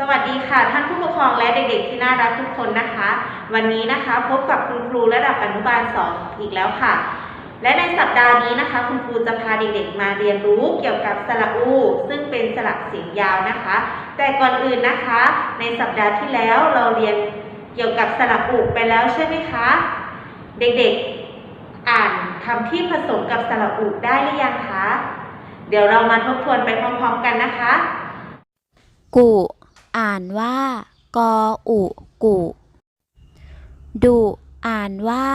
สวัสดีค่ะ ท่านผู้ปกครองและเด็กๆที่น่ารักทุกคนนะคะ วันนี้นะคะพบกับคุณครูระดับอนุบาลสองอีกแล้วค่ะ และในสัปดาห์นี้นะคะ คุณครูจะพาเด็กๆมาเรียนรู้เกี่ยวกับสระอู ซึ่งเป็นสระเสียงยาวนะคะ แต่ก่อนอื่นนะคะ ในสัปดาห์ที่แล้วเราเรียนเกี่ยวกับสระอูไปแล้วใช่ไหมคะ เด็กๆอ่านคำที่ผสมกับสระอูได้หรือยังคะเดี๋ยวเรามาทบทวนไปพร้อมๆกันนะคะกุ อ่านว่ากออุกุดุอ่านว่า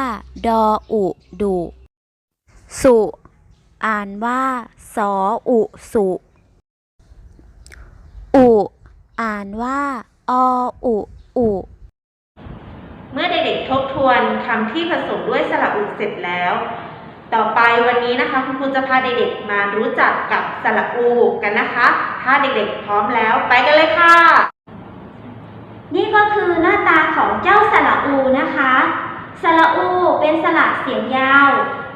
ดออุดุสุ อ่านว่า สออุสุ อุ อ่านว่า ออุ อุ เมื่อเด็กๆทบทวนคำที่ผสมด้วยสระอุเสร็จแล้ว ต่อไปวันนี้นะคะคุณครูจะพาเด็กๆมารู้จักกับสระอูกันนะคะ ถ้าเด็กๆพร้อมแล้วไปกันเลยค่ะ นี่ก็คือหน้าตาของเจ้าสระอูนะคะ สระอูเป็นสระเสียงยาว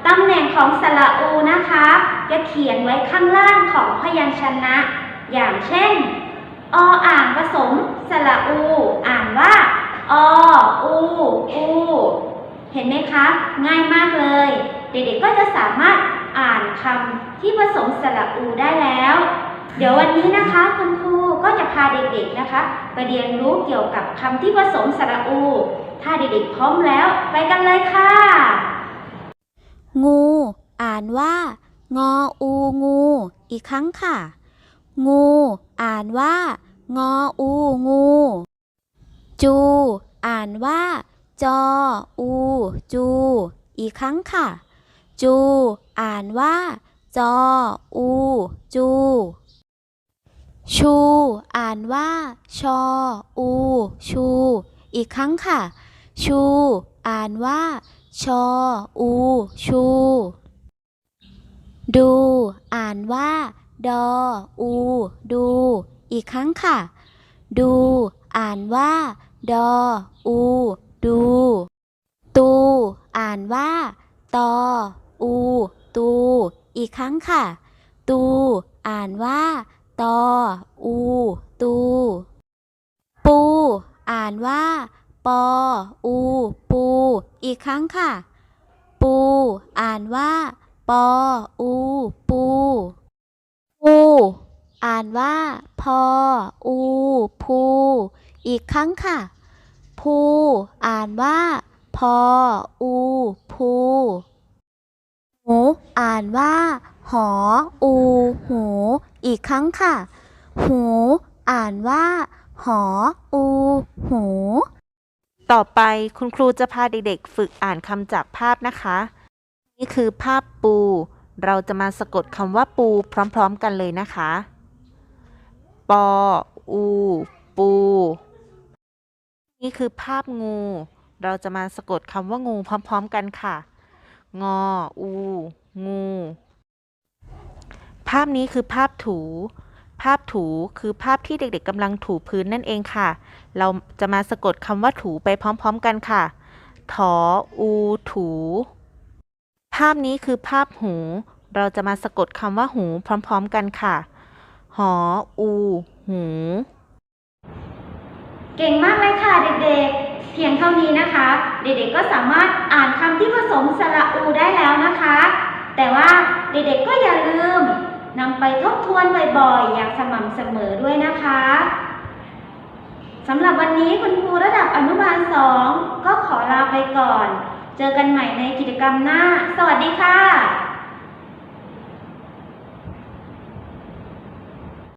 ตำแหน่งของสระอูนะคะ จะเขียนไว้ข้างล่างของพยัญชนะ อย่างเช่น ออ่างผสมสระอู อ่านว่า ออู อู เห็นไหมคะ ง่ายมากเลย เด็กๆก็จะสามารถอ่านคำที่ผสมสระอูได้แล้ว เดี๋ยววันนี้นะคะคุณครูก็จะพาเด็กๆนะคะ ไปเรียนรู้เกี่ยวกับคำที่ผสมสระอู ถ้าเด็กๆพร้อมแล้ว ไปกันเลยค่ะ งู อ่านว่า งออูงู อีกครั้งค่ะ งู อ่านว่า งออูงู จู อ่านว่า จออู จู อีกครั้งค่ะ จู อ่านว่า จอ อู จู ชู อ่านว่า ชอ อู ชู อีกครั้งค่ะ ชู อ่านว่า ชอ อู ชู ดู อ่านว่า ดอ อู ดู อีกครั้งค่ะ ดู อ่านว่า ดอ อู ดู ตู อ่านว่า ตอ อู ตู อีกครั้งค่ะ ตู อ่านว่า ตอ อู ตู ปู อ่านว่า ปอ อู ปู อีกครั้งค่ะ ปู อ่านว่า ปอ อู ปูปูอ่านว่า พอ อู พู อีกครั้งค่ะ พู อ่านว่า พอ อู พูหู อ่านว่า หอ อู หู อีกครั้งค่ะ หู อ่านว่า หอ อู หู ต่อไปคุณครูจะพาเด็กๆ ฝึกอ่านคำจากภาพนะคะ นี่คือภาพปู เราจะมาสะกดคำว่าปูพร้อมๆกันเลยนะคะ ปอ อู ปู นี่คือภาพงู เราจะมาสะกดคำว่างูพร้อม ๆ กันค่ะ งอ อู งู ภาพนี้คือภาพถู ภาพถูคือภาพที่เด็กๆกำลังถูพื้นนั่นเองค่ะ เราจะมาสะกดคำว่าถูไปพร้อมๆกันค่ะ ถอ อู ถู ภาพนี้คือภาพหู เราจะมาสะกดคำว่าหูพร้อมๆกันค่ะ หอ อู หู เก่งมากเลยค่ะเด็กๆ ท่านี้นะคะ เด็กๆก็สามารถอ่านคำที่ผสมสระอูได้แล้วนะคะ แต่ว่าเด็กๆก็อย่าลืมนำไปทบทวนบ่อยๆ อย่างสม่ำเสมอด้วยนะคะสำหรับวันนี้คุณครูระดับอนุบาล 2 ก็ขอลาไปก่อน เจอกันใหม่ในกิจกรรมหน้า สวัสดีค่ะ